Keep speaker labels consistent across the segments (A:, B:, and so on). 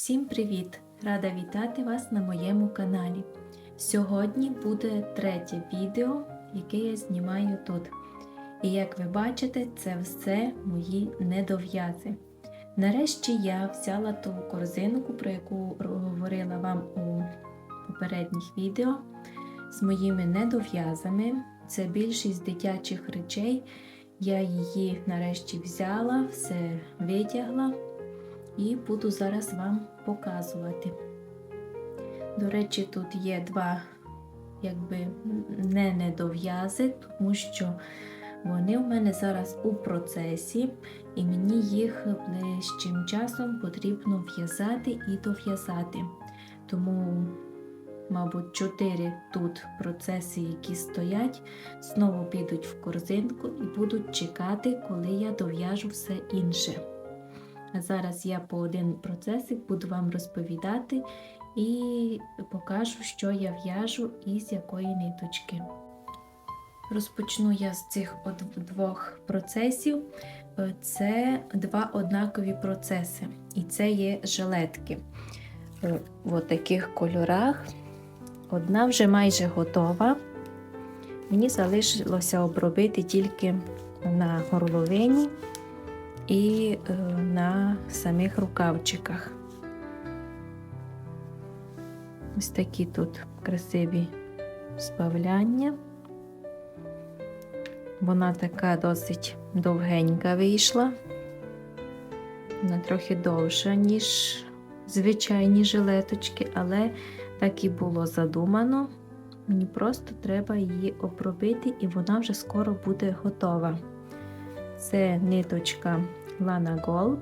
A: Всім привіт! Рада вітати вас на моєму каналі. Сьогодні буде третє відео, яке я знімаю тут. І як ви бачите, це все мої недов'язи. Нарешті я взяла ту корзинку, про яку говорила вам у попередніх відео, з моїми недов'язами. Це більшість дитячих речей. Я її нарешті взяла, все витягла і буду зараз вам показувати. До речі, тут є два якби не недов'язи, тому що вони в мене зараз у процесі, і мені їх ближчим часом потрібно в'язати і дов'язати. Тому, мабуть, чотири тут процеси, які стоять, знову підуть в корзинку і будуть чекати, коли я дов'яжу все інше. А зараз я по один процесик буду вам розповідати і покажу, що я в'яжу і з якої ниточки. Розпочну я з цих двох процесів. Е, Це два однакові процеси, і це є жилетки Е, в таких кольорах. Одна вже майже готова. Мені залишилося обробити тільки на горловині і е, на самих рукавчиках. Ось такі тут красиві збавляння. Вона така досить довгенька вийшла, вона трохи довша, ніж звичайні жилеточки, але так і було задумано. Мені просто треба її обробити, і вона вже скоро буде готова. Це ниточка Lana Gold.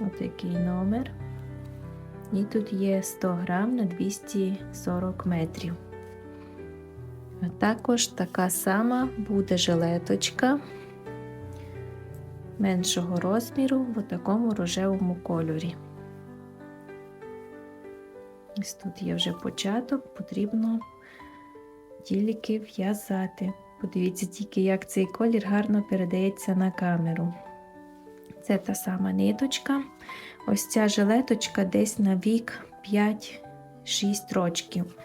A: Отакий номер. І тут є 100 грам на 240 метрів. А також така сама буде жилеточка меншого розміру в такому рожевому кольорі. Ось тут є вже початок, потрібно тільки в'язати. Подивіться тільки, як цей колір гарно передається на камеру. Це та сама ниточка. Ось ця жилеточка десь на вік 5-6 рочків.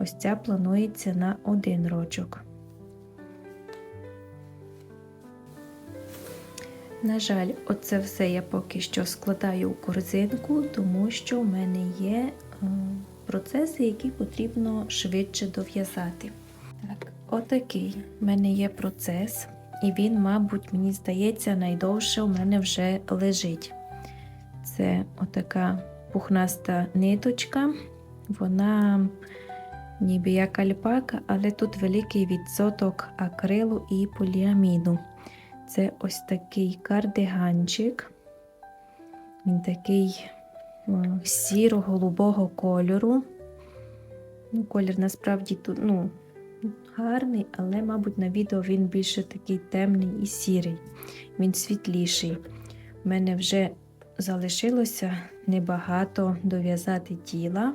A: Ось ця планується на один рочок. На жаль, оце все я поки що складаю у корзинку, тому що в мене є е, процеси, які потрібно швидше дов'язати. Так, отакий в мене є процес, і він, мабуть, мені здається, найдовше у мене вже лежить. Це отака пухнаста ниточка, вона ніби як альпака, але тут великий відсоток акрилу і поліаміду. Це ось такий кардиганчик. Він такий сіро-голубого кольору. Ну, Колір насправді тут ну, гарний, але, мабуть, на відео він більше такий темний і сірий. Він світліший. У мене вже залишилося небагато дов'язати тіла,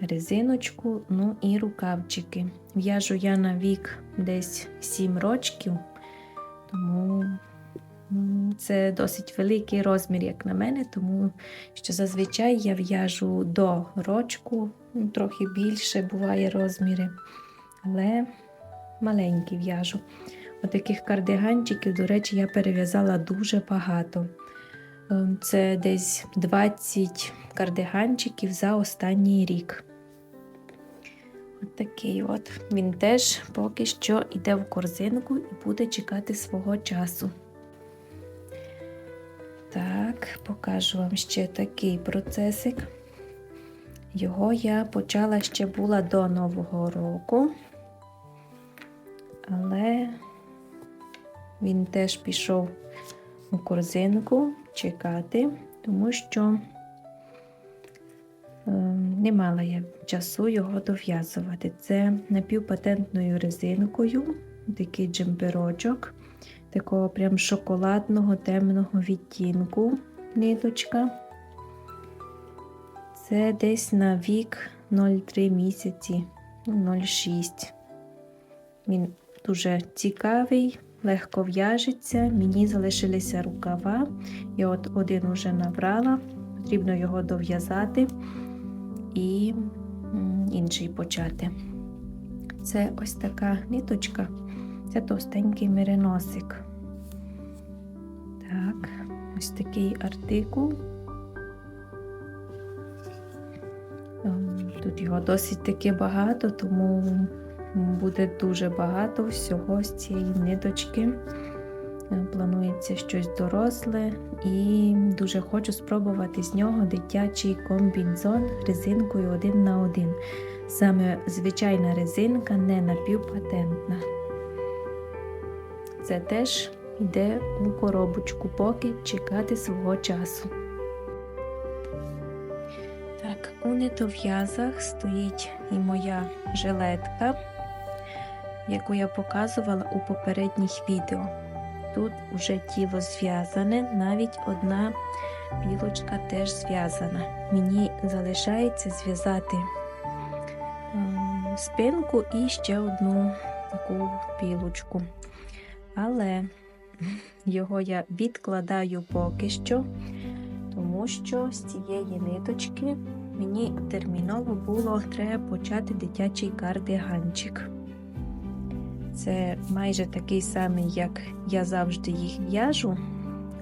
A: резиночку, ну і рукавчики. В'яжу я на вік десь 7 рочків. Тому це досить великий розмір, як на мене, тому що зазвичай я в'яжу до рочку, трохи більше буває розміри, але маленькі в'яжу. Отаких кардиганчиків, до речі, я перев'язала дуже багато. Це десь 20 кардиганчиків за останній рік. От от. Він теж поки що йде в корзинку і буде чекати свого часу. Так, покажу вам ще такий процесик. Його я почала ще була до Нового року, але він теж пішов у корзинку чекати, тому що не мала я часу його дов'язувати. Це напівпатентною резинкою, такий джемперочок, такого прям шоколадного темного відтінку ниточка. Це десь на вік 0,3 місяці, 0,6. Він дуже цікавий, легко в'яжеться. Мені залишилися рукава. Я от один уже набрала, потрібно його дов'язати і інший почати. Це ось така ниточка, це товстенький мериносик. Так, ось такий артикул. Тут його досить таки багато, тому буде дуже багато всього з цієї ниточки. Е, Планується щось доросле і дуже хочу спробувати з нього дитячий комбінзон резинкою один на один. Саме звичайна резинка, не напівпатентна. Це теж йде у коробочку, поки чекати свого часу. У нитов'язах стоїть і моя жилетка, яку я показувала у попередніх відео. Тут вже тіло зв'язане, навіть одна пілочка теж зв'язана. Мені залишається зв'язати ем, спинку і ще одну таку пілочку. Але його я відкладаю поки що, тому що з цієї ниточки мені терміново було треба почати дитячий кардиганчик. Це майже такий самий, як я завжди їх в'яжу,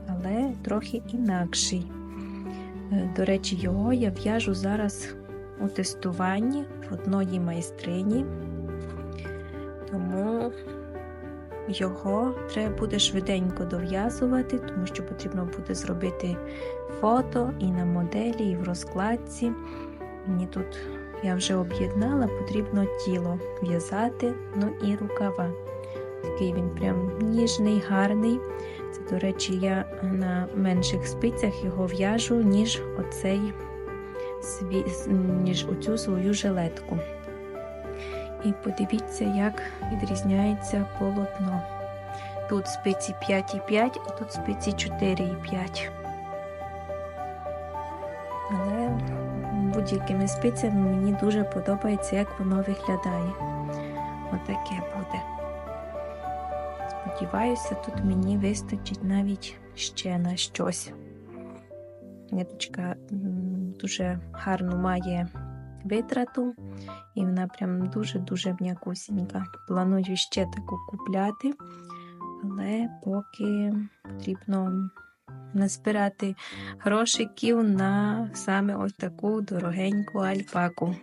A: але трохи інакший. Е, До речі, його я в'яжу зараз у тестуванні в одної майстрині, тому його треба буде швиденько дов'язувати, тому що потрібно буде зробити фото і на моделі, і в розкладці. Мені тут я вже об'єднала, потрібно тіло в'язати, ну і рукава. Такий він прям ніжний, гарний. Це, до речі, я на менших спицях його в'яжу, ніж оцей ніж оцю свою жилетку. І подивіться, як відрізняється полотно. Тут спиці 5,5, а тут спиці 4,5. Але будь-якими спицями мені дуже подобається, як воно виглядає. Отаке буде. Сподіваюся, тут мені вистачить навіть ще на щось. Ниточка дуже гарно має витрату, і вона прям дуже-дуже м'якусінька. Планую ще таку купляти, але поки потрібно назбирати грошиків на саме ось таку дорогеньку альпаку.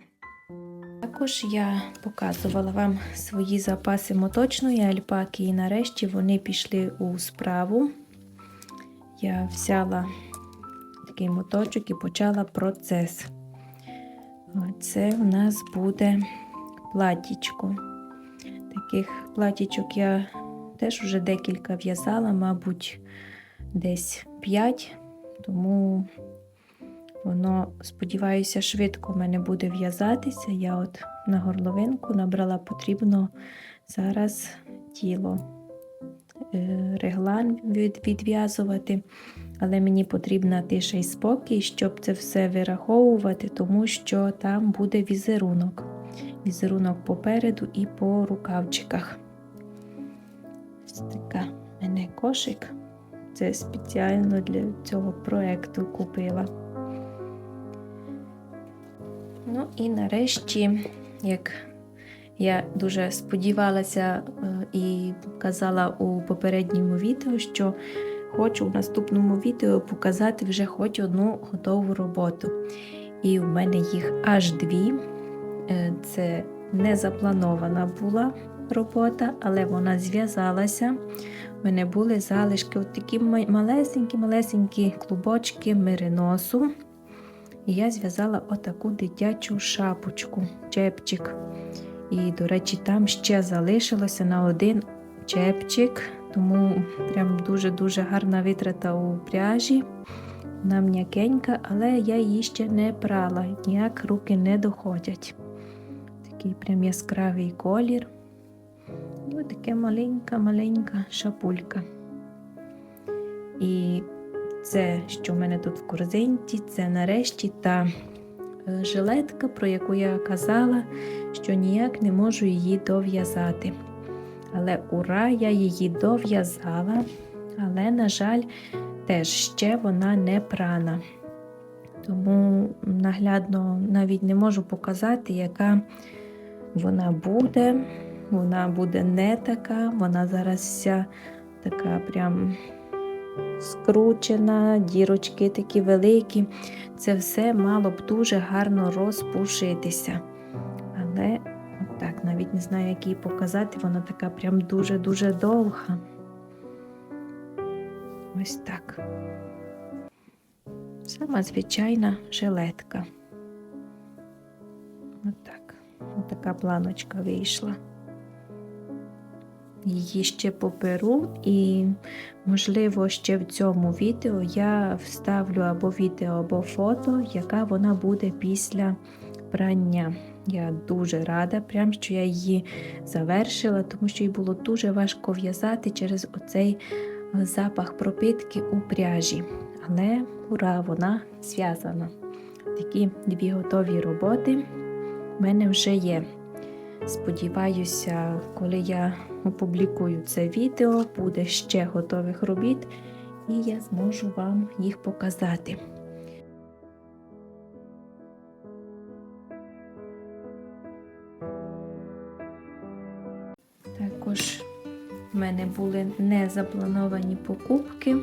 A: Також я показувала вам свої запаси моточної альпаки, і нарешті вони пішли у справу. Я взяла такий моточок і почала процес. Це в нас буде платічко. Таких платічок я теж вже декілька в'язала, мабуть, десь 5, тому воно, сподіваюся, швидко в мене буде в'язатися. Я от на горловинку набрала потрібно зараз тіло е, реглан від, відв'язувати, але мені потрібна тиша і спокій, щоб це все вираховувати, тому що там буде візерунок. Візерунок попереду і по рукавчиках. Ось така мене кошик. Це спеціально для цього проєкту купила. Ну і нарешті, як я дуже сподівалася е, і казала у попередньому відео, що хочу в наступному відео показати вже хоч одну готову роботу. І в мене їх аж дві. Е, Це не запланована була робота, але вона зв'язалася. У мене були залишки, от такі малесенькі-малесенькі клубочки мериносу. І я зв'язала отаку дитячу шапочку, чепчик. І, до речі, там ще залишилося на один чепчик, тому прям дуже-дуже гарна витрата у пряжі. Вона м'якенька, але я її ще не прала, ніяк руки не доходять. Такий прям яскравий колір. І ось маленька-маленька шапулька. І це, що в мене тут в корзинці, це нарешті та е, жилетка, про яку я казала, що ніяк не можу її дов'язати. Але ура, я її дов'язала, але, на жаль, теж ще вона не прана. Тому наглядно навіть не можу показати, яка вона буде. Вона буде не така, вона зараз вся така прям скручена, дірочки такі великі. Це все мало б дуже гарно розпушитися. Але так, навіть не знаю, як її показати, вона така прям дуже-дуже довга. Ось так. Сама звичайна жилетка. Отак. От така планочка вийшла. Її ще поперу, і, можливо, ще в цьому відео я вставлю або відео, або фото, яка вона буде після прання. Я дуже рада, прям що я її завершила, тому що їй було дуже важко в'язати через оцей запах пропитки у пряжі. Але ура, вона зв'язана. Такі дві готові роботи в мене вже є. Сподіваюся, коли я опублікую це відео, буде ще готових робіт, і я зможу вам їх показати. Також в мене були незаплановані покупки,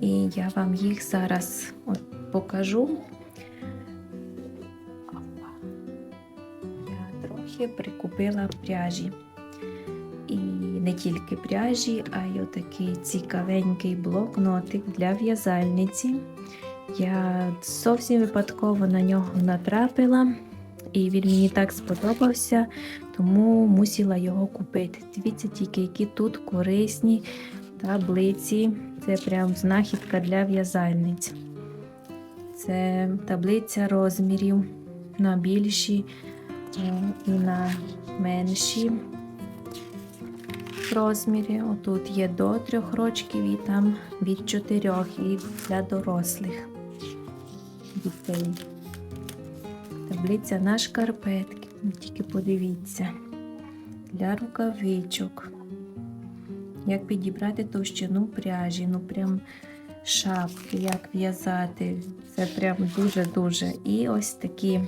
A: і я вам їх зараз от покажу. Я трохи прикупила пряжі. І не тільки пряжі, а й отакий цікавенький блокнотик для в'язальниці. Я зовсім випадково на нього натрапила, і він мені так сподобався, тому мусила його купити. Дивіться тільки, які тут корисні таблиці. Це прям знахідка для в'язальниць. Це таблиця розмірів на більші е, і на менші розмірі. Отут є до трьох рочків і там від чотирьох і для дорослих дітей. Таблиця на шкарпетки. Ну, Тільки подивіться. Для рукавичок. Як підібрати товщину пряжі, ну прям шапки, як в'язати. Це прям дуже-дуже. І ось такі.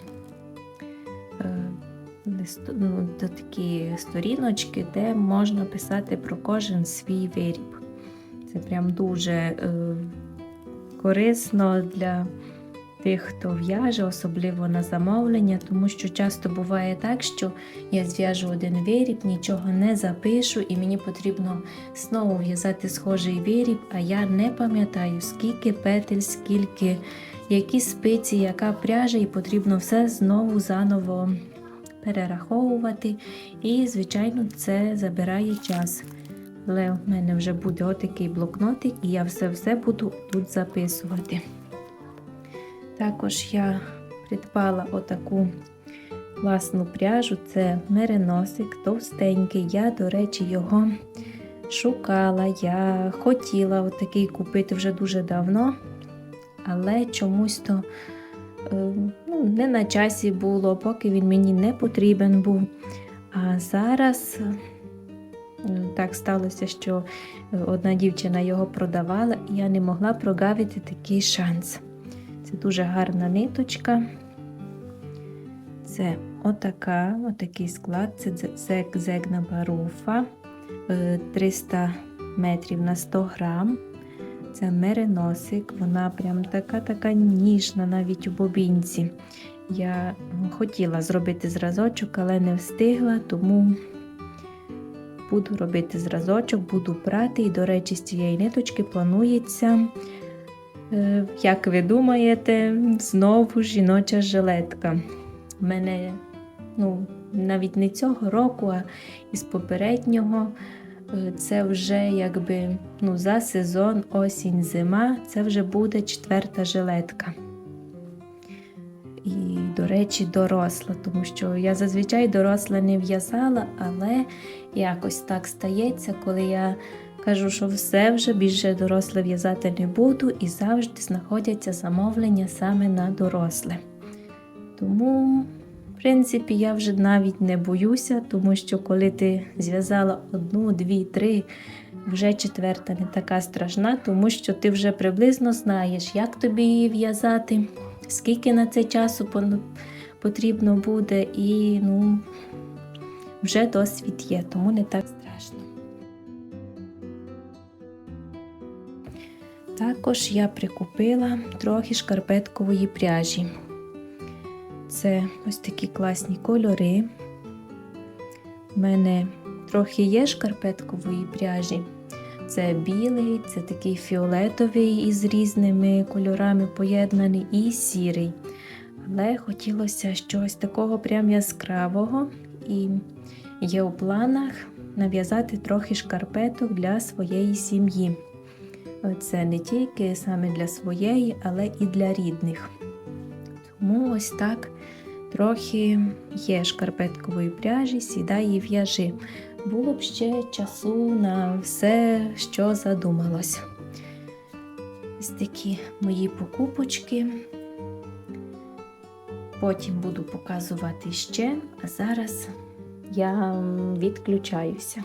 A: Е, ну, такі сторіночки, де можна писати про кожен свій виріб. Це прям дуже е, корисно для тих, хто в'яже, особливо на замовлення, тому що часто буває так, що я зв'яжу один виріб, нічого не запишу, і мені потрібно знову в'язати схожий виріб, а я не пам'ятаю, скільки петель, скільки, які спиці, яка пряжа, і потрібно все знову заново перераховувати. І, звичайно, це забирає час. Але в мене вже буде отакий блокнотик, і я все-все буду тут записувати. Також я придбала отаку класну пряжу, це мериносик товстенький. Я, до речі, його шукала. Я хотіла отакий купити вже дуже давно, але чомусь то е, ну, не на часі було, поки він мені не потрібен був. А зараз е, так сталося, що е, одна дівчина його продавала, і я не могла прогавити такий шанс. Це дуже гарна ниточка. Це отака, отакий склад, це зегна баруфа е, 300 метрів на 100 грам. Це мериносик, вона прям така-така ніжна навіть у бобінці. Я хотіла зробити зразочок, але не встигла, тому буду робити зразочок, буду прати. І, до речі, з цієї ниточки планується, е, як ви думаєте, знову жіноча жилетка. У мене ну, навіть не цього року, а із попереднього. Е, Це вже якби ну, за сезон осінь, зима, це вже буде четверта жилетка. І, до речі, доросла, тому що я зазвичай доросла не в'язала, але якось так стається, коли я кажу, що все вже більше доросле в'язати не буду, і завжди знаходяться замовлення саме на доросле. Тому В принципі, я вже навіть не боюся, тому що коли ти зв'язала одну, дві, три, вже четверта не така страшна, тому що ти вже приблизно знаєш, як тобі її в'язати, скільки на це часу потрібно буде, і ну, вже досвід є, тому не так страшно. Також я прикупила трохи шкарпеткової пряжі. Це ось такі класні кольори. У мене трохи є шкарпеткової пряжі. Це білий, це такий фіолетовий із різними кольорами поєднаний і сірий. Але хотілося щось такого прям яскравого. І є у планах нав'язати трохи шкарпеток для своєї сім'ї. Це не тільки саме для своєї, але і для рідних. Тому ось так трохи є шкарпеткової пряжі, сідай і в'яжи. Було б ще часу на все, що задумалось. Ось такі мої покупочки. Потім буду показувати ще, а зараз я відключаюся.